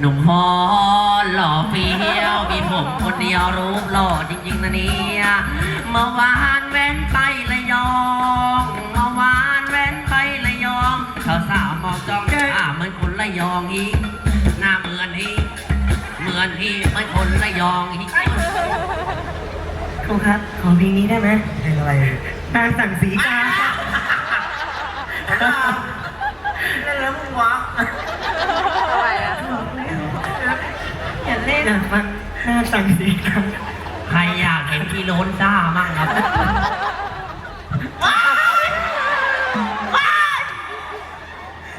หนุ่มฮอหล่อเฟี้ยว มีผมคนเดียวรูปหล่อจริงๆนะเนี่ยเมื่อวานแว้นไประยองเมื่อวานแว้นไประยองเขาสาวมองจ้องอ่ามันคนระยองอีหน้าเหมือนอีเหมือนอีกมันคนระยองอีครูครับ ขอเพลนี้ได้ไหมเพลงอะไรกางสั่งสีกา สั่งสียงดังใครอยากเห็นพี่โล้นด้ามั่งครับ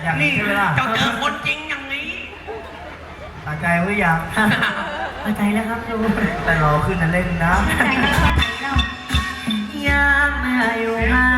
อย่างนี้นี่ล่ะเจ้าเจอคนจริงอย่างนี้ ตั้งใจไว้อยากตั้าใจแล้วครับลูงแต่รอขึ้นนะเล่นนะใยามมื่ออยู่มา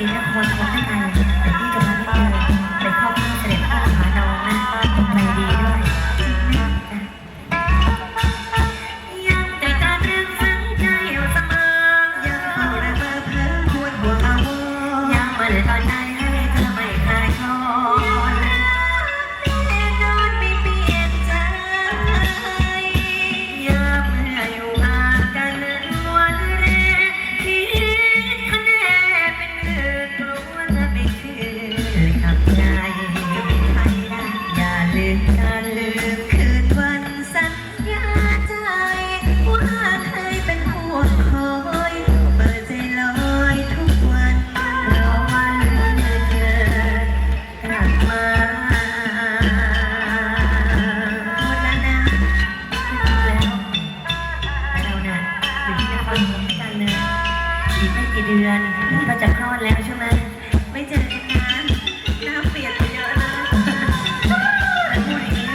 ดีนครของท่านอา จะคลอดแล้วใช่ไหมไม่เจอกันนานหน้าเปลี่ยนไปเยอะเลยพูดอย่างนี้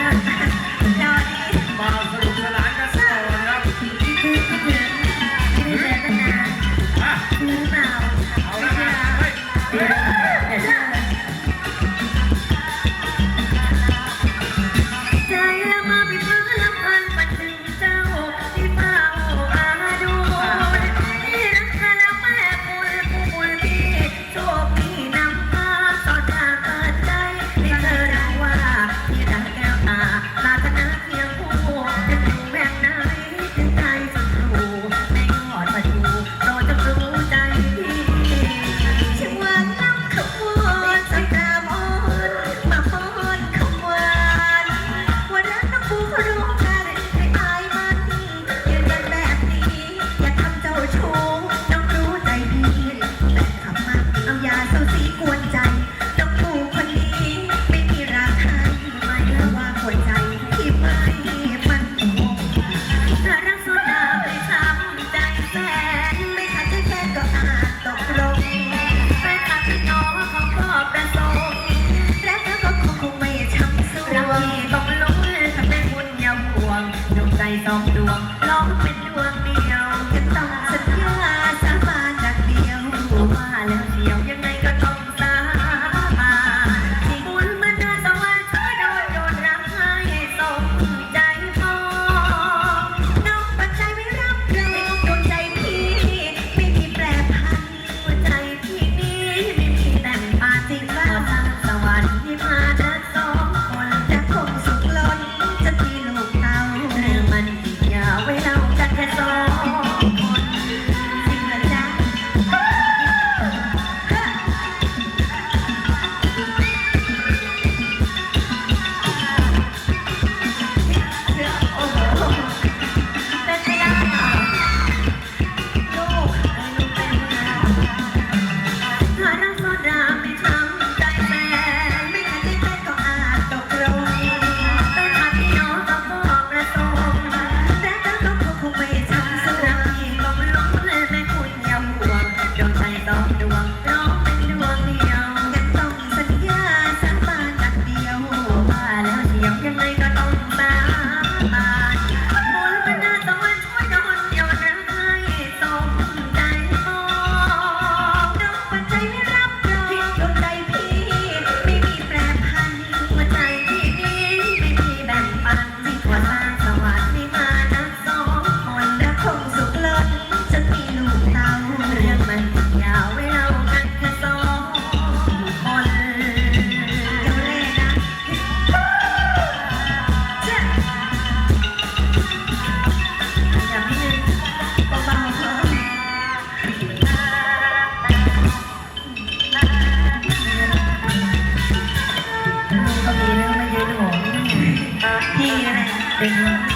เดิน